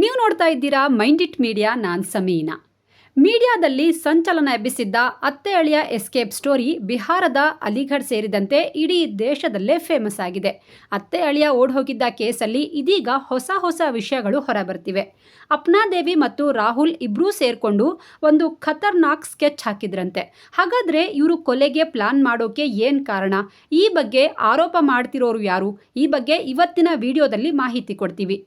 ನೀವು ನೋಡ್ತಾ ಇದ್ದೀರಾ ಮೈಂಡ್ ಇಟ್ ಮೀಡಿಯಾ, ನಾನ್ ಸಮೀನಾ. ಮೀಡಿಯಾದಲ್ಲಿ ಸಂಚಲನ ಎಬ್ಬಿಸಿದ್ದ ಅತ್ತೆ ಅಳಿಯ ಎಸ್ಕೇಪ್ ಸ್ಟೋರಿ ಬಿಹಾರದ ಅಲಿಗಢ್ ಸೇರಿದಂತೆ ಇಡೀ ದೇಶದಲ್ಲೇ ಫೇಮಸ್ ಆಗಿದೆ. ಅತ್ತೆ ಅಳಿಯ ಓಡ್ ಹೋಗಿದ್ದ ಕೇಸಲ್ಲಿ ಇದೀಗ ಹೊಸ ಹೊಸ ವಿಷಯಗಳು ಹೊರಬರ್ತಿವೆ. ಅಪ್ನಾದೇವಿ ಮತ್ತು ರಾಹುಲ್ ಇಬ್ಬರೂ ಸೇರಿಕೊಂಡು ಒಂದು ಖತರ್ನಾಕ್ ಸ್ಕೆಚ್ ಹಾಕಿದ್ರಂತೆ. ಹಾಗಾದ್ರೆ ಇವರು ಕೊಲೆಗೆ ಪ್ಲಾನ್ ಮಾಡೋಕೆ ಏನು ಕಾರಣ? ಈ ಬಗ್ಗೆ ಆರೋಪ ಮಾಡ್ತಿರೋರು ಯಾರು? ಈ ಬಗ್ಗೆ ಇವತ್ತಿನ ವಿಡಿಯೋದಲ್ಲಿ ಮಾಹಿತಿ ಕೊಡ್ತೀವಿ.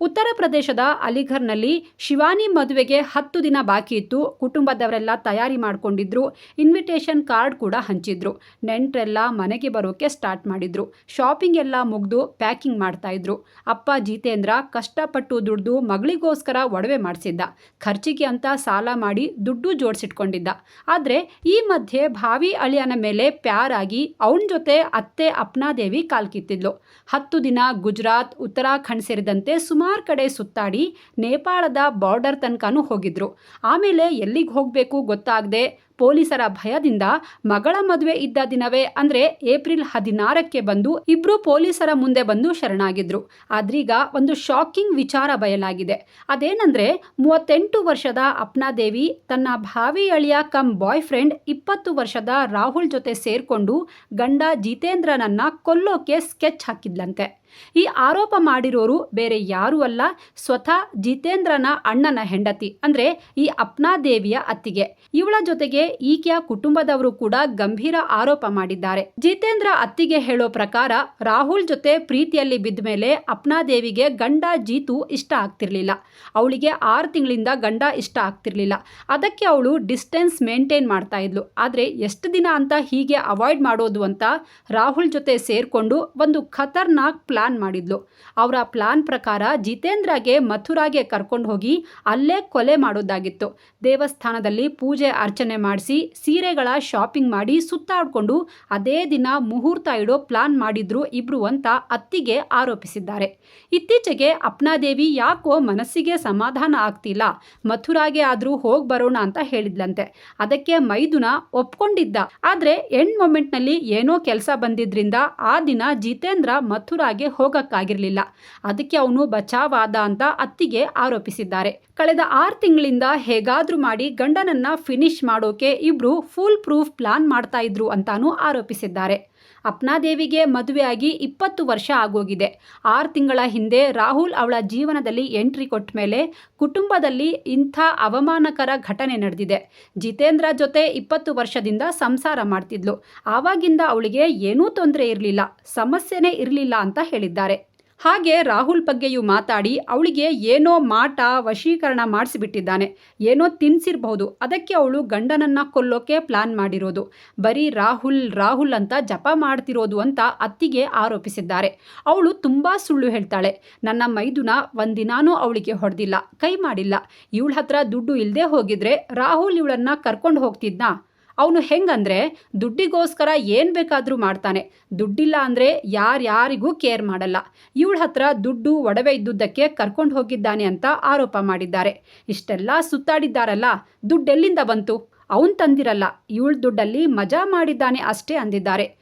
ಉತ್ತರ ಪ್ರದೇಶದ ಅಲಿಘರ್ನಲ್ಲಿ ಶಿವಾನಿ ಮದುವೆಗೆ ಹತ್ತು ದಿನ ಬಾಕಿ ಇತ್ತು. ಕುಟುಂಬದವರೆಲ್ಲ ತಯಾರಿ ಮಾಡಿಕೊಂಡಿದ್ರು. ಇನ್ವಿಟೇಷನ್ ಕಾರ್ಡ್ ಕೂಡ ಹಂಚಿದ್ರು. ನೆಂಟರೆಲ್ಲ ಮನೆಗೆ ಬರೋಕೆ ಸ್ಟಾರ್ಟ್ ಮಾಡಿದ್ರು. ಶಾಪಿಂಗ್ ಎಲ್ಲ ಮುಗಿದು ಪ್ಯಾಕಿಂಗ್ ಮಾಡ್ತಾ ಇದ್ರು. ಅಪ್ಪ ಜಿತೇಂದ್ರ ಕಷ್ಟಪಟ್ಟು ದುಡ್ದು ಮಗಳಿಗೋಸ್ಕರ ಒಡವೆ ಮಾಡಿಸಿದ್ದ. ಖರ್ಚಿಗೆ ಅಂತ ಸಾಲ ಮಾಡಿ ದುಡ್ಡು ಜೋಡಿಸಿಟ್ಕೊಂಡಿದ್ದ. ಆದರೆ ಈ ಮಧ್ಯೆ ಭಾವಿ ಅಳಿಯನ ಮೇಲೆ ಪ್ಯಾರಾಗಿ ಅವನ ಜೊತೆ ಅತ್ತೆ ಅಪ್ನಾದೇವಿ ಕಾಲ್ಕಿತ್ತಿದ್ಲು. ಹತ್ತು ದಿನ ಗುಜರಾತ್, ಉತ್ತರಾಖಂಡ್ ಸೇರಿದಂತೆ ಸುಮಾರು ಕಡೆ ಸುತ್ತಾಡಿ ನೇಪಾಳದ ಬಾರ್ಡರ್ ತನಕನೂ ಹೋಗಿದ್ರು. ಆಮೇಲೆ ಎಲ್ಲಿಗೆ ಹೋಗಬೇಕು ಗೊತ್ತಾಗದೆ ಪೊಲೀಸರ ಭಯದಿಂದ ಮಗಳ ಮದುವೆ ಇದ್ದ ದಿನವೇ ಅಂದ್ರೆ ಏಪ್ರಿಲ್ ಹದಿನಾರಕ್ಕೆ ಬಂದು ಇಬ್ರು ಪೊಲೀಸರ ಮುಂದೆ ಬಂದು ಶರಣಾಗಿದ್ರು. ಆದ್ರೀಗ ಒಂದು ಶಾಕಿಂಗ್ ವಿಚಾರ ಬಯಲಾಗಿದೆ. ಅದೇನಂದ್ರೆ ಮೂವತ್ತೆಂಟು ವರ್ಷದ ಅಪ್ನಾದೇವಿ ತನ್ನ ಭಾವಿ ಅಳಿಯ ಕಮ್ ಬಾಯ್ ಫ್ರೆಂಡ್ ಇಪ್ಪತ್ತು ವರ್ಷದ ರಾಹುಲ್ ಜೊತೆ ಸೇರ್ಕೊಂಡು ಗಂಡ ಜಿತೇಂದ್ರನನ್ನ ಕೊಲ್ಲೋಕೆ ಸ್ಕೆಚ್ ಹಾಕಿದ್ಲಂತೆ. ಈ ಆರೋಪ ಮಾಡಿರೋರು ಬೇರೆ ಯಾರೂ ಅಲ್ಲ, ಸ್ವತಃ ಜಿತೇಂದ್ರನ ಅಣ್ಣನ ಹೆಂಡತಿ ಅಂದ್ರೆ ಈ ಅಪ್ನಾದೇವಿಯ ಅತ್ತಿಗೆ. ಇವಳ ಜೊತೆಗೆ ಈಕೆಯ ಕುಟುಂಬದವರು ಕೂಡ ಗಂಭೀರ ಆರೋಪ ಮಾಡಿದ್ದಾರೆ. ಜಿತೇಂದ್ರ ಅತ್ತಿಗೆ ಹೇಳೋ ಪ್ರಕಾರ ರಾಹುಲ್ ಜೊತೆ ಪ್ರೀತಿಯಲ್ಲಿ ಬಿದ್ದ ಮೇಲೆ ಅಪ್ನಾದೇವಿಗೆ ಗಂಡ ಜೀತು ಇಷ್ಟ ಆಗ್ತಿರ್ಲಿಲ್ಲ. ಅವಳಿಗೆ ಆರು ತಿಂಗಳಿಂದ ಗಂಡ ಇಷ್ಟ ಆಗ್ತಿರ್ಲಿಲ್ಲ. ಅದಕ್ಕೆ ಅವಳು ಡಿಸ್ಟೆನ್ಸ್ ಮೇಂಟೈನ್ ಮಾಡ್ತಾ ಇದ್ಲು. ಆದ್ರೆ ಎಷ್ಟು ದಿನ ಅಂತ ಹೀಗೆ ಅವಾಯ್ಡ್ ಮಾಡೋದು ಅಂತ ರಾಹುಲ್ ಜೊತೆ ಸೇರ್ಕೊಂಡು ಒಂದು ಖತರ್ನಾಕ್ ಪ್ಲಾನ್ ಮಾಡಿದ್ಲು. ಅವರ ಪ್ಲಾನ್ ಪ್ರಕಾರ ಜಿತೇಂದ್ರಗೆ ಮಥುರಾಗೆ ಕರ್ಕೊಂಡು ಹೋಗಿ ಅಲ್ಲೇ ಕೊಲೆ ಮಾಡೋದಾಗಿತ್ತು. ದೇವಸ್ಥಾನದಲ್ಲಿ ಪೂಜೆ ಅರ್ಚನೆ ಮಾಡಿಸಿ ಸೀರೆಗಳ ಶಾಪಿಂಗ್ ಮಾಡಿ ಸುತ್ತಾಡ್ಕೊಂಡು ಅದೇ ದಿನ ಮುಹೂರ್ತ ಇಡೋ ಪ್ಲಾನ್ ಮಾಡಿದ್ರು ಇಬ್ರು ಅಂತ ಅತ್ತಿಗೆ ಆರೋಪಿಸಿದ್ದಾರೆ. ಇತ್ತೀಚೆಗೆ ಅಪ್ನಾದೇವಿ ಯಾಕೋ ಮನಸ್ಸಿಗೆ ಸಮಾಧಾನ ಆಗ್ತಿಲ್ಲ. ಮಥುರಾಗೆ ಆದರೂ ಹೋಗಿ ಬರೋಣ ಅಂತ ಹೇಳಿದ್ಲಂತೆ. ಅದಕ್ಕೆ ಮೈದುನ ಒಪ್ಕೊಂಡಿದ್ದ. ಆದರೆ ಎಂಡ್ ಮೊಮೆಂಟ್ನಲ್ಲಿ ಏನೋ ಕೆಲಸ ಬಂದಿದ್ರಿಂದ ಆ ದಿನ ಜಿತೇಂದ್ರ ಮಥುರಾಗೆ ಹೋಗಕ್ಕಾಗಿರಲಿಲ್ಲ. ಅದಕ್ಕೆ ಅವನು ಬಚಾವಾದ ಅಂತ ಅತ್ತಿಗೆ ಆರೋಪಿಸಿದ್ದಾರೆ. ಕಳೆದ ಆರು ತಿಂಗಳಿಂದ ಹೇಗಾದ್ರೂ ಮಾಡಿ ಗಂಡನನ್ನ ಫಿನಿಶ್ ಮಾಡೋಕೆ ಇಬ್ರು ಫುಲ್ ಪ್ರೂಫ್ ಪ್ಲಾನ್ ಮಾಡ್ತಾ ಇದ್ರು ಅಂತಾನೂ ಆರೋಪಿಸಿದ್ದಾರೆ. ಅಪ್ನಾದೇವಿಗೆ ಮದುವೆಯಾಗಿ ಇಪ್ಪತ್ತು ವರ್ಷ ಆಗೋಗಿದೆ. ಆರು ತಿಂಗಳ ಹಿಂದೆ ರಾಹುಲ್ ಅವಳ ಜೀವನದಲ್ಲಿ ಎಂಟ್ರಿ ಕೊಟ್ಟ ಮೇಲೆ ಕುಟುಂಬದಲ್ಲಿ ಇಂಥ ಅವಮಾನಕರ ಘಟನೆ ನಡೆದಿದೆ. ಜಿತೇಂದ್ರ ಜೊತೆ ಇಪ್ಪತ್ತು ವರ್ಷದಿಂದ ಸಂಸಾರ ಮಾಡ್ತಿದ್ಲು. ಆವಾಗಿಂದ ಅವಳಿಗೆ ಏನೂ ತೊಂದರೆ ಇರಲಿಲ್ಲ. ಸಮಸ್ಯೆನೇ ಇರಲಿಲ್ಲ ಅಂತ ಹೇಳಿದ್ದಾರೆ. ಹಾಗೆ ರಾಹುಲ್ ಬಗ್ಗೆಯೂ ಮಾತಾಡಿ ಅವಳಿಗೆ ಏನೋ ಮಾಟ ವಶೀಕರಣ ಮಾಡಿಸಿಬಿಟ್ಟಿದ್ದಾನೆ. ಏನೋ ತಿನ್ಸಿರ್ಬಹುದು. ಅದಕ್ಕೆ ಅವಳು ಗಂಡನನ್ನ ಕೊಲ್ಲೋಕೆ ಪ್ಲಾನ್ ಮಾಡಿರೋದು. ಬರೀ ರಾಹುಲ್ ರಾಹುಲ್ ಅಂತ ಜಪ ಮಾಡ್ತಿರೋದು ಅಂತ ಅತ್ತಿಗೆ ಆರೋಪಿಸಿದ್ದಾರೆ. ಅವಳು ತುಂಬ ಸುಳ್ಳು ಹೇಳ್ತಾಳೆ. ನನ್ನ ಮೈದುನ ಒಂದಿನಾನೂ ಅವಳಿಗೆ ಹೊಡೆದಿಲ್ಲ, ಕೈ ಮಾಡಿಲ್ಲ. ಇವಳ ಹತ್ರ ದುಡ್ಡು ಇಲ್ಲದೆ ಹೋಗಿದ್ರೆ ರಾಹುಲ್ ಇವಳನ್ನ ಕರ್ಕೊಂಡು ಹೋಗ್ತಿದ್ನಾ? ಅವನು ಹೆಂಗಂದ್ರೆ ದುಡ್ಡಿಗೋಸ್ಕರ ಏನು ಬೇಕಾದರೂ ಮಾಡ್ತಾನೆ. ದುಡ್ಡಿಲ್ಲ ಅಂದರೆ ಯಾರ್ಯಾರಿಗೂ ಕೇರ್ ಮಾಡಲ್ಲ. ಇವಳ ಹತ್ರ ದುಡ್ಡು ಒಡವೆ ಇದ್ದುದಕ್ಕೆ ಕರ್ಕೊಂಡು ಹೋಗಿದ್ದಾನೆ ಅಂತ ಆರೋಪ ಮಾಡಿದ್ದಾರೆ. ಇಷ್ಟೆಲ್ಲ ಸುತ್ತಾಡಿದ್ದಾರಲ್ಲ ದುಡ್ಡೆಲ್ಲಿಂದ ಬಂತು? ಅವನು ತಂದಿರಲ್ಲ. ಇವಳ ದುಡ್ಡಲ್ಲಿ ಮಜಾ ಮಾಡಿದ್ದಾನೆ ಅಷ್ಟೇ ಅಂದಿದ್ದಾರೆ.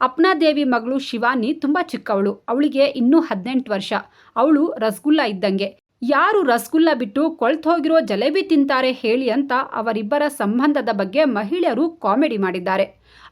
ಅಪ್ನಾದೇವಿ ಮಗಳು ಶಿವಾನಿ ತುಂಬ ಚಿಕ್ಕವಳು. ಅವಳಿಗೆ ಇನ್ನೂ ಹದಿನೆಂಟು ವರ್ಷ. ಅವಳು ರಸಗುಲ್ಲ ಇದ್ದಂಗೆ. ಯಾರು ರಸಗುಲ್ಲ ಬಿಟ್ಟು ಕೊಳ್ತು ಹೋಗಿರೋ ಜಲೇಬಿ ತಿಂತಾರೆ ಹೇಳಿ ಅಂತ ಅವರಿಬ್ಬರ ಸಂಬಂಧದ ಬಗ್ಗೆ ಮಹಿಳೆಯರು ಕಾಮಿಡಿ ಮಾಡಿದ್ದಾರೆ.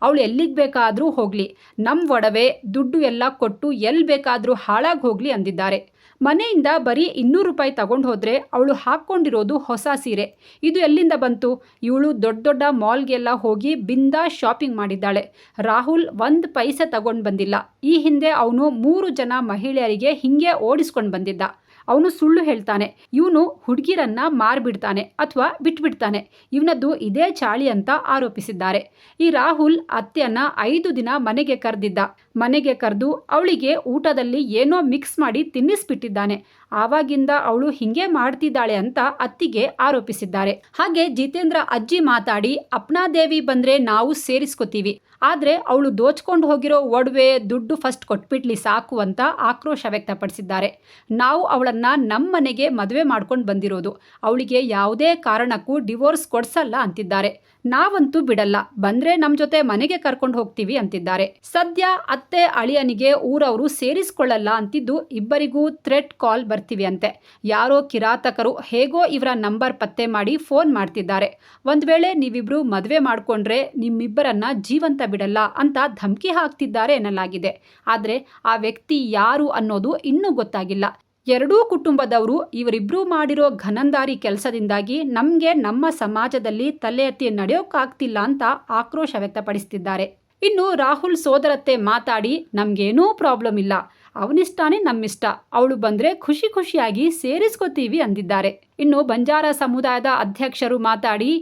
ಅವಳು ಎಲ್ಲಿಗೆ ಬೇಕಾದರೂ ಹೋಗಲಿ ನಮ್ಮ ಒಡವೆ, ದುಡ್ಡು ಎಲ್ಲ ಕೊಟ್ಟು ಎಲ್ಲಿ ಬೇಕಾದರೂ ಹಾಳಾಗಿ ಹೋಗಲಿ ಅಂದಿದ್ದಾರೆ. ಮನೆಯಿಂದ ಬರೀ ಇನ್ನೂರು ರೂಪಾಯಿ ತಗೊಂಡು ಹೋದರೆ ಅವಳು ಹಾಕ್ಕೊಂಡಿರೋದು ಹೊಸ ಸೀರೆ. ಇದು ಎಲ್ಲಿಂದ ಬಂತು? ಇವಳು ದೊಡ್ಡ ದೊಡ್ಡ ಮಾಲ್ಗೆಲ್ಲ ಹೋಗಿ ಬಿಂದ ಶಾಪಿಂಗ್ ಮಾಡಿದ್ದಾಳೆ. ರಾಹುಲ್ ಒಂದು ಪೈಸೆ ತಗೊಂಡು ಬಂದಿಲ್ಲ. ಈ ಹಿಂದೆ ಅವನು ಮೂರು ಜನ ಮಹಿಳೆಯರಿಗೆ ಹಿಂಗೆ ಓಡಿಸ್ಕೊಂಡು ಬಂದಿದ್ದ. ಅವನು ಸುಳ್ಳು ಹೇಳ್ತಾನೆ. ಇವನು ಹುಡುಗಿರನ್ನ ಮಾರ್ಬಿಡ್ತಾನೆ ಅಥವಾ ಬಿಟ್ಬಿಡ್ತಾನೆ. ಇವನದ್ದು ಇದೇ ಚಾಳಿ ಅಂತ ಆರೋಪಿಸಿದ್ದಾರೆ. ಈ ರಾಹುಲ್ ಅತ್ತೆಯನ್ನ ಐದು ದಿನ ಮನೆಗೆ ಕರೆದಿದ್ದ. ಮನೆಗೆ ಕರೆದು ಅವಳಿಗೆ ಊಟದಲ್ಲಿ ಏನೋ ಮಿಕ್ಸ್ ಮಾಡಿ ತಿನ್ನಿಸ್ಬಿಟ್ಟಿದ್ದಾನೆ. ಆವಾಗಿಂದ ಅವಳು ಹಿಂಗೆ ಮಾಡ್ತಿದ್ದಾಳೆ ಅಂತ ಅತ್ತಿಗೆ ಆರೋಪಿಸಿದ್ದಾರೆ. ಹಾಗೆ ಜಿತೇಂದ್ರ ಅಜ್ಜಿ ಮಾತಾಡಿ ಅಪ್ನಾದೇವಿ ಬಂದ್ರೆ ನಾವು ಸೇರಿಸ್ಕೋತೀವಿ. ಆದರೆ ಅವಳು ದೋಚ್ಕೊಂಡು ಹೋಗಿರೋ ಒಡವೆ, ದುಡ್ಡು ಫಸ್ಟ್ ಕೊಟ್ಬಿಡ್ಲಿ ಸಾಕು ಅಂತ ಆಕ್ರೋಶ ವ್ಯಕ್ತಪಡಿಸಿದ್ದಾರೆ. ನಾವು ಅವಳನ್ನ ನಮ್ಮ ಮನೆಗೆ ಮದುವೆ ಮಾಡ್ಕೊಂಡು ಬಂದಿರೋದು. ಅವಳಿಗೆ ಯಾವುದೇ ಕಾರಣಕ್ಕೂ ಡಿವೋರ್ಸ್ ಕೊಡ್ಸಲ್ಲ ಅಂತಿದ್ದಾರೆ. ನಾವಂತೂ ಬಿಡಲ್ಲ. ಬಂದ್ರೆ ನಮ್ಮ ಜೊತೆ ಮನೆಗೆ ಕರ್ಕೊಂಡು ಹೋಗ್ತೀವಿ ಅಂತಿದ್ದಾರೆ. ಸದ್ಯ ಅತ್ತೆ ಅಳಿಯನಿಗೆ ಊರವರು ಸೇರಿಸ್ಕೊಳ್ಳಲ್ಲ ಅಂತಿದ್ದು ಇಬ್ಬರಿಗೂ ಥ್ರೆಟ್ ಕಾಲ್ ಬರ್ತೀವಿ ಅಂತೆ ಯಾರೋ ಕಿರಾತಕರು ಹೇಗೋ ಇವರ ನಂಬರ್ ಪತ್ತೆ ಮಾಡಿ ಫೋನ್ ಮಾಡ್ತಿದ್ದಾರೆ. ಒಂದ್ ವೇಳೆ ನೀವಿಬ್ರು ಮದುವೆ ಮಾಡ್ಕೊಂಡ್ರೆ ನಿಮ್ಮಿಬ್ಬರನ್ನ ಜೀವಂತ ಬಿಡಲ್ಲ ಅಂತ ಧಮಕಿ ಹಾಕ್ತಿದ್ದಾರೆ ಎನ್ನಲಾಗಿದೆ. ಆದ್ರೆ ಆ ವ್ಯಕ್ತಿ ಯಾರು ಅನ್ನೋದು ಇನ್ನೂ ಗೊತ್ತಾಗಿಲ್ಲ. ಎರಡೂ ಕುಟುಂಬದವರು ಇವರಿಬ್ಬರು ಮಾಡಿರೋ ಘನಂದಾರಿ ಕೆಲಸದಿಂದಾಗಿ ನಮಗೆ ನಮ್ಮ ಸಮಾಜದಲ್ಲಿ ತಲೆ ಎತ್ತಿ ನಡೆಯೋಕ್ಕಾಗ್ತಿಲ್ಲ ಅಂತ ಆಕ್ರೋಶ ವ್ಯಕ್ತಪಡಿಸ್ತಿದ್ದಾರೆ. ಇನ್ನು ರಾಹುಲ್ ಸೋದರತ್ತೆ ಮಾತಾಡಿ, ನಮಗೇನೂ ಪ್ರಾಬ್ಲಮ್ ಇಲ್ಲ. ಅವನಿಷ್ಟಾನೇ ನಮ್ಮಿಷ್ಟ. ಅವಳು ಬಂದರೆ ಖುಷಿ ಖುಷಿಯಾಗಿ ಸೇರಿಸ್ಕೋತೀವಿ ಅಂದಿದ್ದಾರೆ. ಇನ್ನು ಬಂಜಾರ ಸಮುದಾಯದ ಅಧ್ಯಕ್ಷರು ಮಾತಾಡಿ,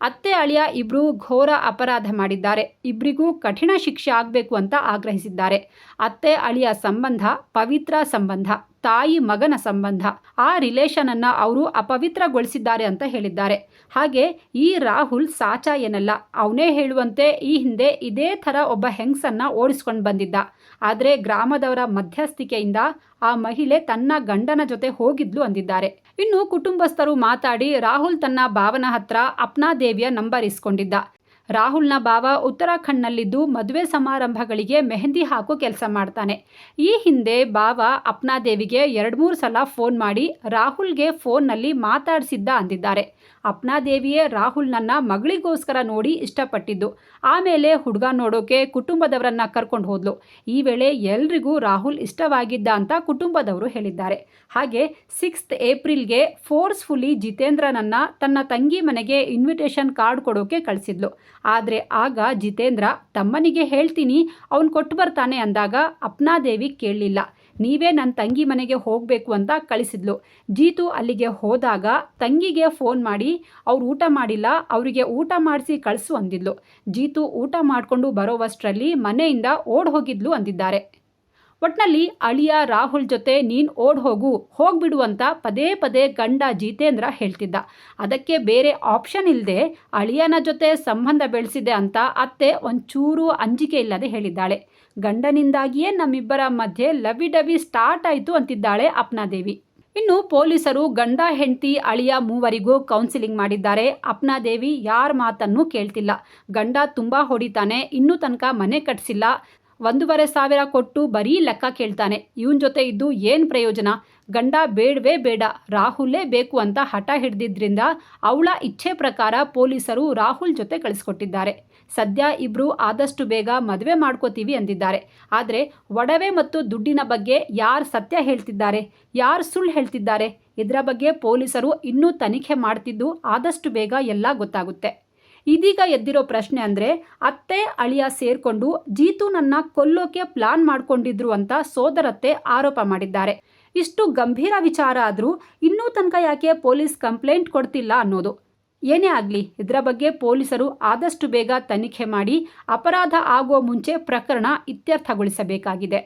ಅತ್ತೆ ಅಳಿಯ ಇಬ್ರು ಘೋರ ಅಪರಾಧ ಮಾಡಿದ್ದಾರೆ. ಇಬ್ಬರಿಗೂ ಕಠಿಣ ಶಿಕ್ಷೆ ಆಗಬೇಕು ಅಂತ ಆಗ್ರಹಿಸಿದ್ದಾರೆ. ಅತ್ತೆ ಅಳಿಯ ಸಂಬಂಧ ಪವಿತ್ರ ಸಂಬಂಧ. ತಾಯಿ ಮಗನ ಸಂಬಂಧ. ಆ ರಿಲೇಷನ್ ಅನ್ನ ಅವರು ಅಪವಿತ್ರಗೊಳಿಸಿದ್ದಾರೆ ಅಂತ ಹೇಳಿದ್ದಾರೆ. ಹಾಗೆ ಈ ರಾಹುಲ್ ಸಾಚ ಏನಲ್ಲ, ಅವನೇ ಹೇಳುವಂತೆ ಈ ಹಿಂದೆ ಇದೇ ಥರ ಒಬ್ಬ ಹೆಂಗಸನ್ನ ಓಡಿಸ್ಕೊಂಡು ಬಂದಿದ್ದ. ಆದರೆ ಗ್ರಾಮದವರ ಮಧ್ಯಸ್ಥಿಕೆಯಿಂದ ಆ ಮಹಿಳೆ ತನ್ನ ಗಂಡನ ಜೊತೆ ಹೋಗಿದ್ಲು ಅಂದಿದ್ದಾರೆ. ಇನ್ನು ಕುಟುಂಬಸ್ಥರು ಮಾತಾಡಿ ರಾಹುಲ್ ತನ್ನ ಭಾವನ ಹತ್ರ ಅಪ್ನಾ ದೇವಿಯ ನಂಬರ್ ಇಸ್ಕೊಂಡಿದ್ದ. ರಾಹುಲ್ನ ಭಾವ ಉತ್ತರಾಖಂಡ್ನಲ್ಲಿದ್ದು ಮದುವೆ ಸಮಾರಂಭಗಳಿಗೆ ಮೆಹಂದಿ ಹಾಕೋ ಕೆಲಸ ಮಾಡ್ತಾನೆ. ಈ ಹಿಂದೆ ಭಾವ ಅಪ್ನಾದೇವಿಗೆ ಎರಡು ಮೂರು ಸಲ ಫೋನ್ ಮಾಡಿ ರಾಹುಲ್ಗೆ ಫೋನ್ನಲ್ಲಿ ಮಾತಾಡಿಸಿದ್ದ ಅಂದಿದ್ದಾರೆ. ಅಪ್ನಾದೇವಿಯೇ ರಾಹುಲ್ನನ್ನ ಮಗಳಿಗೋಸ್ಕರ ನೋಡಿ ಇಷ್ಟಪಟ್ಟಿದ್ದು. ಆಮೇಲೆ ಹುಡುಗ ನೋಡೋಕೆ ಕುಟುಂಬದವರನ್ನ ಕರ್ಕೊಂಡು ಹೋದ್ಲು. ಈ ವೇಳೆ ಎಲ್ರಿಗೂ ರಾಹುಲ್ ಇಷ್ಟವಾಗಿದ್ದ ಅಂತ ಕುಟುಂಬದವರು ಹೇಳಿದ್ದಾರೆ. ಹಾಗೆ ಸಿಕ್ಸ್ತ್ ಏಪ್ರಿಲ್ಗೆ ಫೋರ್ಸ್ಫುಲಿ ಜಿತೇಂದ್ರನನ್ನ ತನ್ನ ತಂಗಿ ಮನೆಗೆ ಇನ್ವಿಟೇಷನ್ ಕಾರ್ಡ್ ಕೊಡೋಕೆ ಕಳಿಸಿದ್ಲು. ಆದರೆ ಆಗ ಜಿತೇಂದ್ರ, ತಮ್ಮನಿಗೆ ಹೇಳ್ತೀನಿ, ಅವನು ಕೊಟ್ಟು ಬರ್ತಾನೆ ಅಂದಾಗ ಅಪ್ನಾದೇವಿ ಕೇಳಲಿಲ್ಲ. ನೀವೇ ನನ್ನ ತಂಗಿ ಮನೆಗೆ ಹೋಗಬೇಕು ಅಂತ ಕಳಿಸಿದ್ಲು. ಜೀತು ಅಲ್ಲಿಗೆ ಹೋದಾಗ ತಂಗಿಗೆ ಫೋನ್ ಮಾಡಿ, ಅವ್ರು ಊಟ ಮಾಡಿಲ್ಲ, ಅವರಿಗೆ ಊಟ ಮಾಡಿಸಿ ಕಳಿಸು ಅಂದಿದ್ಲು. ಜೀತು ಊಟ ಮಾಡಿಕೊಂಡು ಬರೋವಷ್ಟರಲ್ಲಿ ಮನೆಯಿಂದ ಓಡ್ ಹೋಗಿದ್ಲು ಅಂದಿದ್ದಾರೆ. ಒಟ್ನಲ್ಲಿ ಅಳಿಯ ರಾಹುಲ್ ಜೊತೆ ನೀನು ಓಡ್ ಹೋಗು, ಹೋಗ್ಬಿಡು ಅಂತ ಪದೇ ಪದೇ ಗಂಡ ಜಿತೇಂದ್ರ ಹೇಳ್ತಿದ್ದ. ಅದಕ್ಕೆ ಬೇರೆ ಆಪ್ಷನ್ ಇಲ್ಲದೆ ಅಳಿಯನ ಜೊತೆ ಸಂಬಂಧ ಬೆಳೆಸಿದೆ ಅಂತ ಅತ್ತೆ ಒಂಚೂರು ಅಂಜಿಕೆ ಇಲ್ಲದೆ ಹೇಳಿದ್ದಾಳೆ. ಗಂಡನಿಂದಾಗಿಯೇ ನಮ್ಮಿಬ್ಬರ ಮಧ್ಯೆ ಲವಿ ಡವಿ ಸ್ಟಾರ್ಟ್ ಆಯಿತು ಅಂತಿದ್ದಾಳೆ ಅಪ್ನಾದೇವಿ. ಇನ್ನು ಪೊಲೀಸರು ಗಂಡ ಹೆಂಡತಿ ಅಳಿಯ ಮೂವರಿಗೂ ಕೌನ್ಸಿಲಿಂಗ್ ಮಾಡಿದ್ದಾರೆ. ಅಪ್ನಾದೇವಿ ಯಾರ ಮಾತನ್ನು ಕೇಳ್ತಿಲ್ಲ. ಗಂಡ ತುಂಬ ಹೊಡಿತಾನೆ, ಇನ್ನೂ ತನಕ ಮನೆ ಕಟ್ಸಿಲ್ಲ. ಒಂದೂವರೆ ಸಾವಿರ ಕೊಟ್ಟು ಬರೀ ಲೆಕ್ಕ ಕೇಳ್ತಾನೆ. ಇವನ್ ಜೊತೆ ಇದ್ದು ಏನು ಪ್ರಯೋಜನ? ಗಂಡ ಬೇಡವೇ ಬೇಡ, ರಾಹುಲೇ ಬೇಕು ಅಂತ ಹಠ ಹಿಡಿದಿದ್ರಿಂದ ಅವಳ ಇಚ್ಛೆ ಪ್ರಕಾರ ಪೊಲೀಸರು ರಾಹುಲ್ ಜೊತೆ ಕಳಿಸ್ಕೊಟ್ಟಿದ್ದಾರೆ. ಸದ್ಯ ಇಬ್ರು ಆದಷ್ಟು ಬೇಗ ಮದುವೆ ಮಾಡ್ಕೋತೀವಿ ಅಂದಿದ್ದಾರೆ. ಆದರೆ ಒಡವೆ ಮತ್ತು ದುಡ್ಡಿನ ಬಗ್ಗೆ ಯಾರು ಸತ್ಯ ಹೇಳ್ತಿದ್ದಾರೆ? ಯಾರು ಸುಳ್ಳು ಹೇಳ್ತಿದ್ದಾರೆ? ಇದರ ಬಗ್ಗೆ ಪೊಲೀಸರು ಇನ್ನೂ ತನಿಖೆ ಮಾಡ್ತಿದ್ದು ಆದಷ್ಟು ಬೇಗ ಎಲ್ಲ ಗೊತ್ತಾಗುತ್ತೆ. ಇದೀಗ ಎದ್ದಿರೋ ಪ್ರಶ್ನೆ ಅಂದರೆ, ಅತ್ತೆ ಅಳಿಯ ಸೇರಿಕೊಂಡು ಜೀತು ನನ್ನ ಕೊಲ್ಲೋಕೆ ಪ್ಲಾನ್ ಮಾಡ್ಕೊಂಡಿದ್ರು ಅಂತ ಸೋದರತ್ತೆ ಆರೋಪ ಮಾಡಿದ್ದಾರೆ. ಇಷ್ಟು ಗಂಭೀರ ವಿಚಾರ ಆದರೂ ಇನ್ನೂ ತನಕ ಯಾಕೆ ಪೊಲೀಸ್ ಕಂಪ್ಲೇಂಟ್ ಕೊಡ್ತಿಲ್ಲ ಅನ್ನೋದು. ಏನೇ ಆಗಲಿ, ಇದರ ಬಗ್ಗೆ ಪೊಲೀಸರು ಆದಷ್ಟು ಬೇಗ ತನಿಖೆ ಮಾಡಿ ಅಪರಾಧ ಆಗುವ ಮುಂಚೆ ಪ್ರಕರಣ ಇತ್ಯರ್ಥಗೊಳಿಸಬೇಕಾಗಿದೆ.